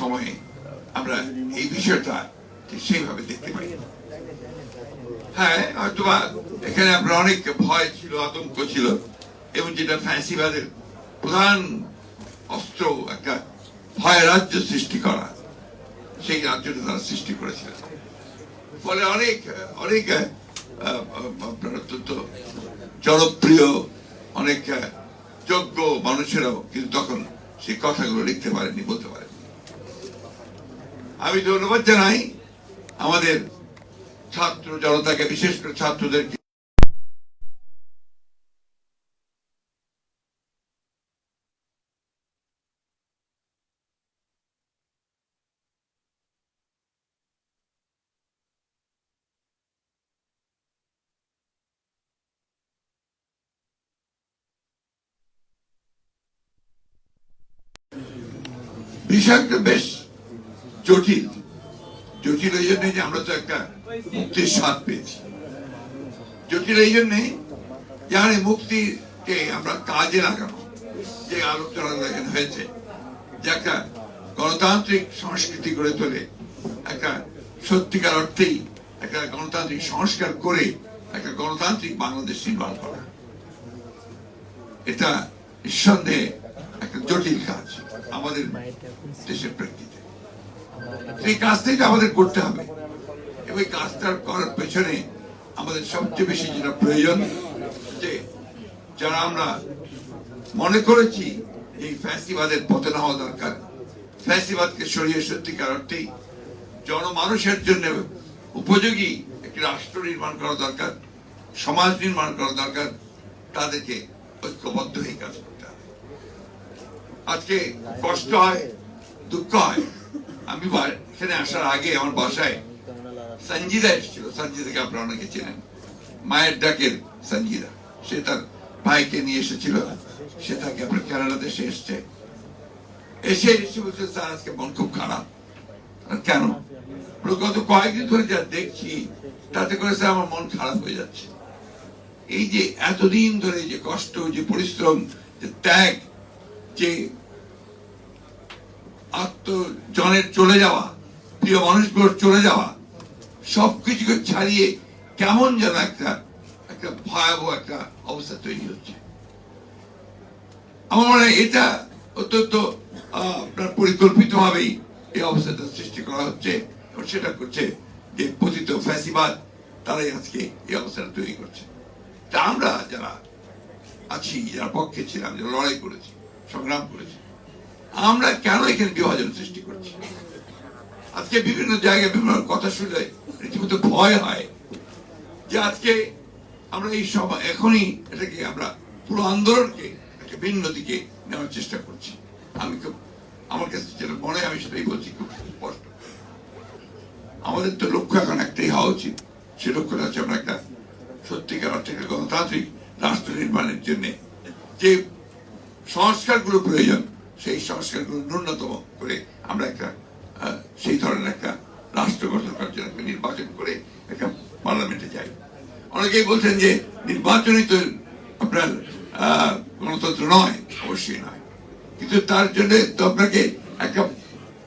সময়ে আমরা এই বিষয়টা সেইভাবে দেখতে পাই। হ্যাঁ হয়তোবা এখানে আপনার অনেক ভয় ছিল, আতঙ্ক ছিল, এবং যেটা ফ্যান্সিবাদের প্রধান অস্ত্র, একটা ভয় রাজ্য সৃষ্টি করা, সেই রাজ্যটা তারা সৃষ্টি করেছিলেন ফলে অনেক অনেক আপনার অত্যন্ত জনপ্রিয়, অনেক যোগ্য মানুষেরাও কিন্তু তখন সেই কথাগুলো লিখতে পারেনি বলতে পারেনি আমি ধন্যবাদ জানাই আমাদের ছাত্র জনতাকে বিশেষ করে ছাত্রদের বিষয়টা বেশ জটিল। জটিল এই জন্যে যে আমরা তো একটা মুক্তির স্বাদ পেয়েছি। জটিল এই জন্যে এই মুক্তিকে আমরা কাজে লাগানো যে আলোচনা হয়েছে, যে একটা গণতান্ত্রিক সংস্কৃতি গড়ে তোলে, একটা সত্যিকার অর্থেই একটা গণতান্ত্রিক সংস্কার করে একটা গণতান্ত্রিক বাংলাদেশ নির্মাণ করা। এটা নিঃসন্দেহে একটা জটিল কাজ আমাদের দেশের প্রেক্ষিতে সেই কাজটাই আমাদের করতে হবে। এবং এই কাজটা করার পেছনে আমাদের সবচেয়ে বেশি যেটা প্রয়োজন, যে যারা আমরা মনে করেছি এই ফ্যাসিবাদের পতন হওয়া দরকার, ফ্যাসিবাদকে সরিয়ে সত্যিকার অর্থেই জনমানুষের জন্য উপযোগী একটি রাষ্ট্র নির্মাণ করা দরকার, সমাজ নির্মাণ করা দরকার, তাদেরকে ঐক্যবদ্ধ হয়ে কাজ করতে হবে। আজকে কষ্ট হয়, দুঃখ হয় আমি এখানে আসার আগে আমার বাসায় সঞ্জিদা এসেছিল। সঞ্জিদাকে আপনারা অনেকে চেনেন। মায়ের ডাকের সঞ্জিদা। সে তার ভাইকে নিয়ে এসেছিল। সে তাকে আপনার কেরালা দেশে এসছে। এসে এসে বলছে, স্যার, আজকে মন খুব খারাপ। কেন? গত কয়েকদিন ধরে যা দেখছি, তাতে করে স্যার আমার মন খারাপ হয়ে যাচ্ছে। এই যে এতদিন ধরে যে কষ্ট, যে পরিশ্রম, যে ত্যাগ, যে আত্মজনের চলে যাওয়া, প্রিয় মানুষগুলোর চলে যাওয়া, সবকিছুকে ছাড়িয়ে কেমন যেন একটা একটা ভয়াবহ একটা অবস্থা তৈরি হচ্ছে। আমার মনে হয় এটা অত্যন্ত আপনার পরিকল্পিত ভাবেই এই অবস্থাটা সৃষ্টি করা হচ্ছে এবং সেটা করছে যে পতিত ফ্যাসিবাদ তারাই আজকে এই অবস্থাটা তৈরি করছে। তা আমরা যারা আছি, যারা পক্ষে ছিলাম, যারা লড়াই করেছি, সংগ্রাম করেছি আমরা কেন এখানে বিভাজন সৃষ্টি করছি? আজকে বিভিন্ন জায়গায় বিভিন্ন কথা শুনলে রীতিমতো ভয় হয় যে আজকে আমরা এই সময় এখনই এটাকে আমরা পুরো আন্দোলনকে একটা ভিন্ন দিকে নেওয়ার চেষ্টা করছি। আমি খুব আমার কাছে যেটা মনে আমি সেটাই বলছি, খুব স্পষ্ট। আমাদের তো লক্ষ্য এখন একটাই হওয়া উচিত। সে লক্ষ্যটা হচ্ছে আমরা একটা সত্যিকার অর্থে গণতান্ত্রিক রাষ্ট্র নির্মাণের জন্য যে সংস্কারগুলো প্রয়োজন সেই সংস্কারগুলো ন্যূনতম করে আমরা একটা সেই ধরনের একটা রাষ্ট্র গঠন করার জন্য নির্বাচন করে একটা পার্লামেন্টে যাই। অনেকেই বলছেন যে নির্বাচনই তো আপনার গণতন্ত্র নয়, অবশ্যই নয়। কিন্তু তার জন্য তো আপনাকে একটা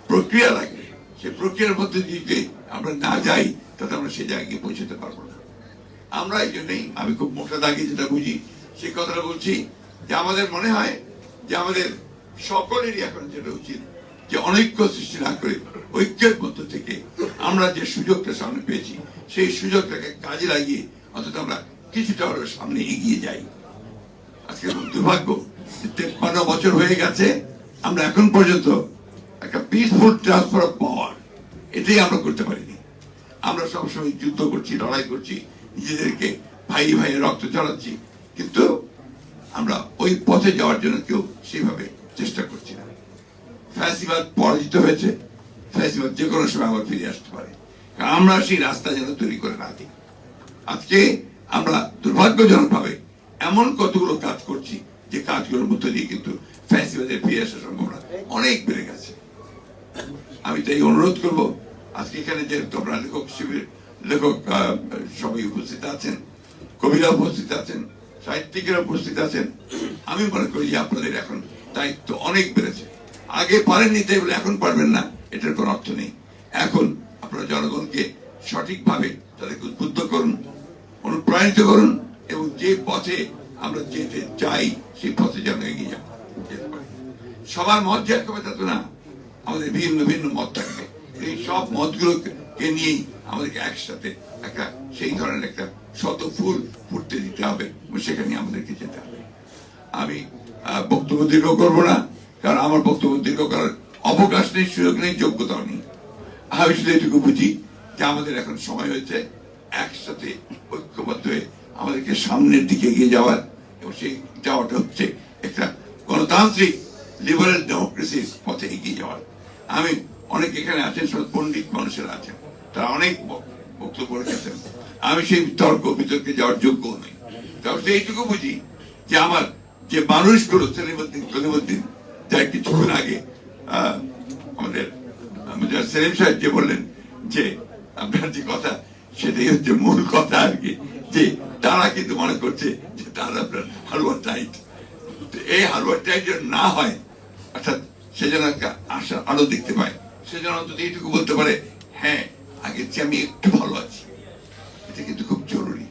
প্রক্রিয়া লাগে। সেই প্রক্রিয়ার মধ্যে দিয়ে আমরা না যাই, তাতে আমরা সেই জায়গায় পৌঁছাতে পারব না। আমরা এই জন্যই, আমি খুব মোটা দাগে যেটা বুঝি, সেই কথাটা বলছি যে আমাদের মনে হয় যে আমাদের সকলেরই এখন যেটা উচিত যে অনৈক্য সৃষ্টি না করে ঐক্যের মধ্য থেকে আমরা যে সুযোগটা সামনে পেয়েছি, সেই সুযোগটাকে কাজে লাগিয়ে অন্তত আমরা কিছুটা হলেও সামনে এগিয়ে যাই। আজকে দুর্ভাগ্য তেপ্পান্ন বছর হয়ে গেছে, আমরা এখন পর্যন্ত একটা পিসফুল ট্রান্সফার অফ পাওয়ার এটাই আমরা করতে পারিনি। আমরা সবসময় যুদ্ধ করছি, লড়াই করছি, নিজেদেরকে ভাই ভাই রক্ত চড়াচ্ছি কিন্তু আমরা ওই পথে যাওয়ার জন্য কেউ সেইভাবে চেষ্টা করছি না। ফ্যাসিবাদ পরাজিত হয়েছে, ফ্যাসিবাদ যে কোনো সময় আবার ফিরে আসতে পারে। আমরা সেই রাস্তা যেন তৈরি করে না দিই। আজকে আমরা দুর্ভাগ্যজনক ভাবে এমন কতগুলো কাজ করছি, যে কাজগুলোর মধ্যে দিয়ে কিন্তু ফ্যাসিবাদের ফিরে আসার সম্ভাবনা অনেক বেড়ে গেছে। আমি তাই অনুরোধ করব, আজকে এখানে যে তোমরা লেখক শিবির, লেখক সবাই উপস্থিত আছেন কবিরা উপস্থিত আছেন সাহিত্যিকেরা উপস্থিত আছেন। আমি মনে করি যে আপনাদের এখন দায়িত্ব অনেক বেড়েছে। আগে পারেননি, তাই বলে এখন পারবেন না, এটার কোনো অর্থ নেই। এখন আপনারা জনগণকে সঠিকভাবে তাদেরকে উদ্বুদ্ধ করুন, অনুপ্রাণিত করুন, এবং যে পথে আমরা যেতে চাই, সেই পথে যেন এগিয়ে যাব সবার মত যে একভাবে তা না। আমাদের ভিন্ন ভিন্ন মত থাকবে এই সব মতগুলোকে নিয়েই আমাদেরকে একসাথে একটা সেই ধরনের একটা শত ফুল ফুটতে দিতে হবে সেখানে আমাদেরকে যেতে হবে। আমি বক্তব্য দীর্ঘ করব না, কারণ আমার বক্তব্য দীর্ঘ করার অবকাশ নেই, সুযোগ নেই, যোগ্যতাও নেই। আমি শুধু এটুকু বুঝি যে আমাদের এখন সময় হয়েছে একসাথে ঐক্যবদ্ধ হয়ে আমাদেরকে সামনের দিকে এগিয়ে যাওয়ার, এবং সেই যাওয়াটা হচ্ছে একটা গণতান্ত্রিক লিবারেল ডেমোক্রেসির পথে এগিয়ে যাওয়ার। আমি অনেক এখানে আছেন, সব পণ্ডিত মানুষেরা আছেন, তারা অনেক বক্তব্য রেখেছেন। আমি সেই তর্ক, বিতর্কে যাওয়ার যোগ্য নই। তবে এইটুকু বুঝি যে আমার যে মানুষগুলো সেলিমুদ্দিন কলিমুদ্দিন কিছুক্ষণ আগে আমাদের সেলিম সাহেব যে বললেন যে, আপনার যে কথা, সেটাই হচ্ছে মূল কথা আর কি, যে তারা কিন্তু মনে করছে যে তারা আপনার হালুয়া টাইট। এই হালুয়া টাইট যেন না হয়, অর্থাৎ সে যেন একটা আশা আলো দেখতে পায়, সে যেন অন্তত এইটুকু বলতে পারে হ্যাঁ আগের চেয়ে আমি একটু ভালো আছি। এটা কিন্তু খুব জরুরি।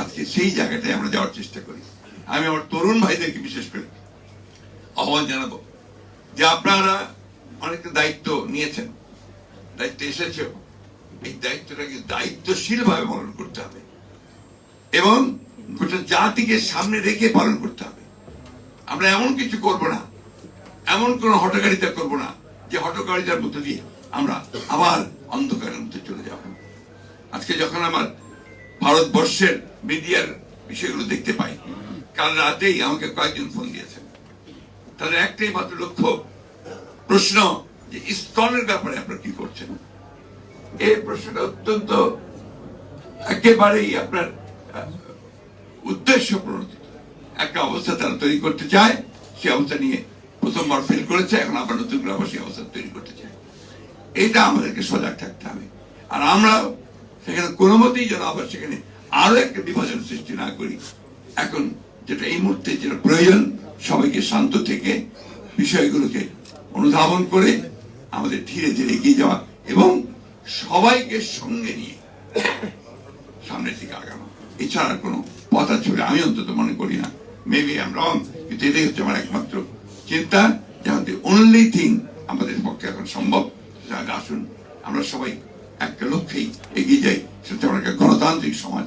আজকে সেই জায়গাটায় আমরা যাওয়ার চেষ্টা করি। আমি আমার তরুণ ভাইদেরকে বিশেষ করে আহ্বান জানাব যে আপনারা অনেকটা দায়িত্ব নিয়েছেন, দায়িত্ব এসেছেও। এই দায়িত্বটাকে দায়িত্বশীল ভাবে পালন করতে হবে এবং গোটা জাতিকে সামনে রেখে পালন করতে হবে। আমরা এমন কিছু করব না, এমন কোন হটকারিতা করব না যে হটকারিতার মধ্যে দিয়ে আমরা আবার অন্ধকারের মধ্যে চলে যাব। আজকে যখন আমার ভারতবর্ষের মিডিয়ার বিষয়গুলো দেখতে পাই কাল রাতেই আমাকে কয়েকজন ফোন দিয়েছেন তাদের একটাই মাত্র লক্ষ্য প্রশ্ন যে, ইস্কনের ব্যাপারে আপনারা কি করছেন? এই প্রশ্নটা অত্যন্ত একেবারেই আপনার উদ্দেশ্য প্রণোদিত একটা অবস্থা তারা তৈরি করতে চায় সেই অবস্থা নিয়ে প্রথমবার ফেল করেছে, এখন আবার নতুন করে আবার সেই অবস্থা তৈরি করতে চায়। এটা আমাদেরকে সজাগ থাকতে হবে। আর আমরা সেখানে কোনো মতেই যেন আবার সেখানে আরও একটা বিভাজন সৃষ্টি না করি। এখন যেটা এই মুহূর্তে যেটা প্রয়োজন, সবাইকে শান্ত থেকে বিষয়গুলোকে অনুধাবন করে আমাদের ধীরে ধীরে এগিয়ে যাওয়া এবং সবাইকে সঙ্গে নিয়ে সামনের দিকে আগানো। এছাড়া কোনো পথ আছে আমি অন্তত মনে করি না। মেবি আম রং কিন্তু এটাই হচ্ছে আমার একমাত্র চিন্তা যেমন অনলি থিং আমাদের পক্ষে এখন সম্ভব। আসুন, আমরা সবাই একটা লক্ষ্যেই এগিয়ে যাই, সেটা আমরা একটা গণতান্ত্রিক সমাজ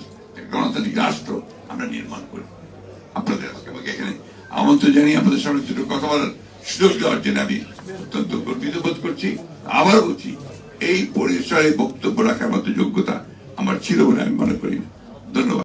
গণতান্ত্রিক রাষ্ট্র আমরা নির্মাণ করি। আপনাদের আমাকে এখানে আমন্ত্রণ জানিয়ে আপনাদের সামনে দুটো কথা বলার সুযোগ দেওয়ার জন্য আমি অত্যন্ত গর্বিত বোধ করছি আবার বলছি, এই পরিসরে বক্তব্য রাখার মতো যোগ্যতা আমার ছিল বলে আমি মনে করি না। ধন্যবাদ।